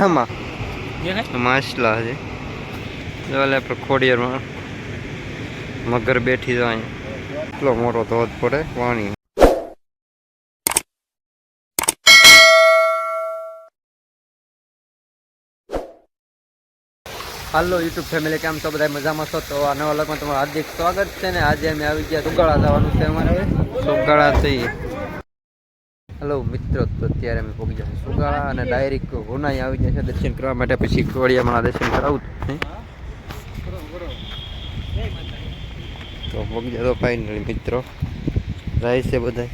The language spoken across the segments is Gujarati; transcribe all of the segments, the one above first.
હમા માછલા છે ચાલે આપણે ખોડિયારમાં મગર બેઠી જાય. એટલો મોટો ધોધ પડે પાણી હાલો યુટ્યુબ ફેમિલી કેમ છો બધા? મજામાં છો? તો આ નવા લગમાં તમારું હાર્દિક સ્વાગત છે ને આજે અમે આવી ગયા સુગાળા જવાનું છે અમારે. સુગાળા જઈએ હલો મિત્રો તો અત્યારે અમે પહોંચી જશે સુગાળા અને ડાયરેક્ટ ગોનાઈ આવી જશે દર્શન કરવા માટે પછી કોળિયામાં દર્શન કરાવું છે તો પહોંચી જતો ફાઇનલી મિત્રો. જાય છે બધા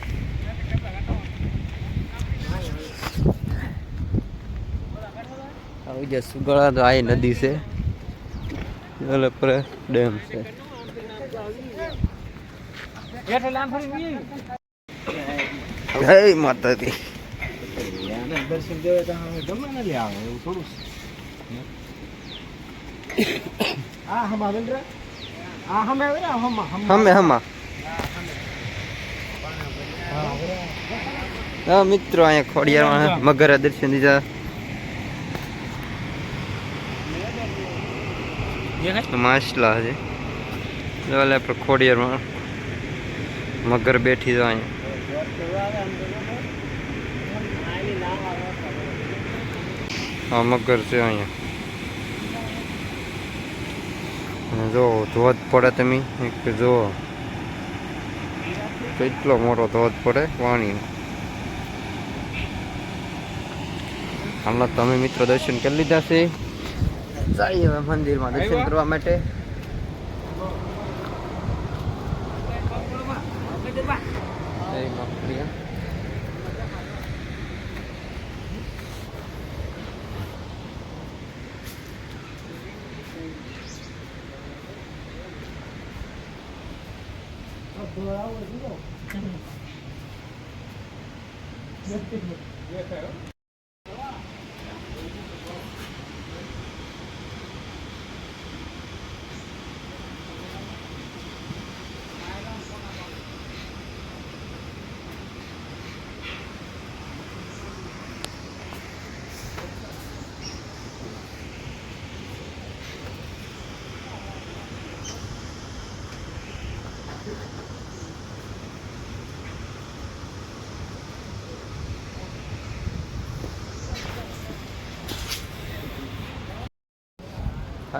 આવી જાય સુગાળા તો આ નદી છે. ડેમ છે. જય માતાજી દર્શન દેવે તો હવે ગમે ને લે આવે એવું થોડું છે. આ હમા વેન્દ્ર આ હમે આવે ને હમા હમે હમા હા મિત્રો અહીંયા ખોડિયારમાં મગર દર્શન દીધા દેખાય માછલા છે ચાલે આપણે ખોડિયારમાં મગર બેઠી જાય અહીંયા આ મગર છે અહીંયા. જો ધોધ પડે તમે? એક જો. કેટલો મોટો ધોધ પડે? પાણી હમણાં તમે મિત્રો દર્શન કરી લીધા છે. જઈએ હવે મંદિરમાં દર્શન કરવા માટે. જય મા પ્રિયા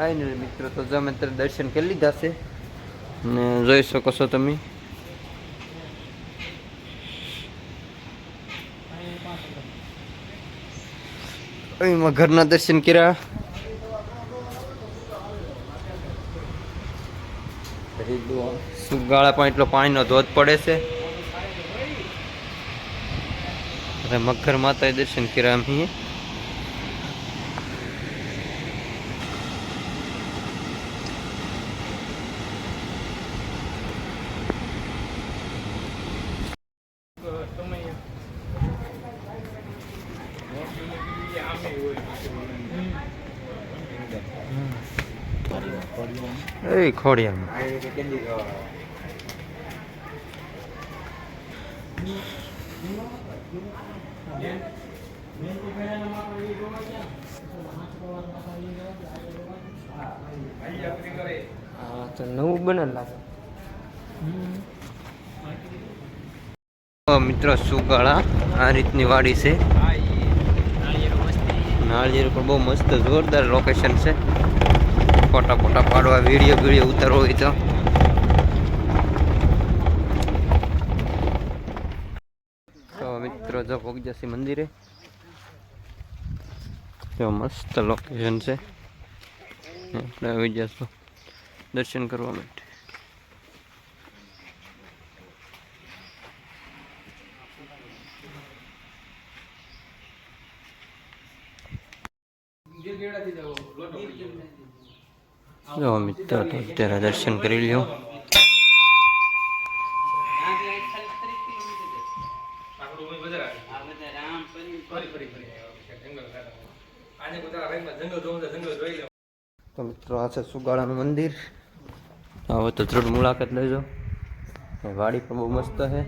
ફાઇનલ મિત્રો તો તમે અત્યારે દર્શન કરી લીધા છે. ને જોઈ શકો છો તમે. અહીંમાં ઘરના દર્શન કર્યા. સુગાળા પણ એટલો પાણીનો ધોધ પડે છે. અને મગર માતાએ દર્શન કર્યા અમે એ ખોડિયામાં. તો નવું બને લાગે. મિત્રો સુગાળા આ રીતની વાડી છે. નાળિયેર પણ બહુ મસ્ત જોરદાર લોકેશન છે. ફોટા ફોટા પાડવા વીડિયો વીડિયો ઉતારવો હોય તો. તો મિત્રો, જો ભોગજાસી મંદિરે. તો મસ્ત લોકેશન છે. આપણે આવી જશું દર્શન કરવા માટે. જો મિત્રો, તો અત્યારે દર્શન કરી લ્યો. તો મિત્રો, આ છે સુગાળાનું મંદિર. હવે તો જરૂર મુલાકાત લેજો. વાડી પણ બહુ મસ્ત છે.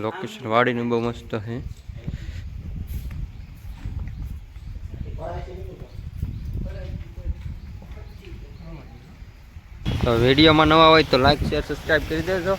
લોકેશન વાડીનું બહુ મસ્ત છે. તો વિડીયોમાં નવા હોય તો લાઈક શેર સબસ્ક્રાઈબ કરી દેજો.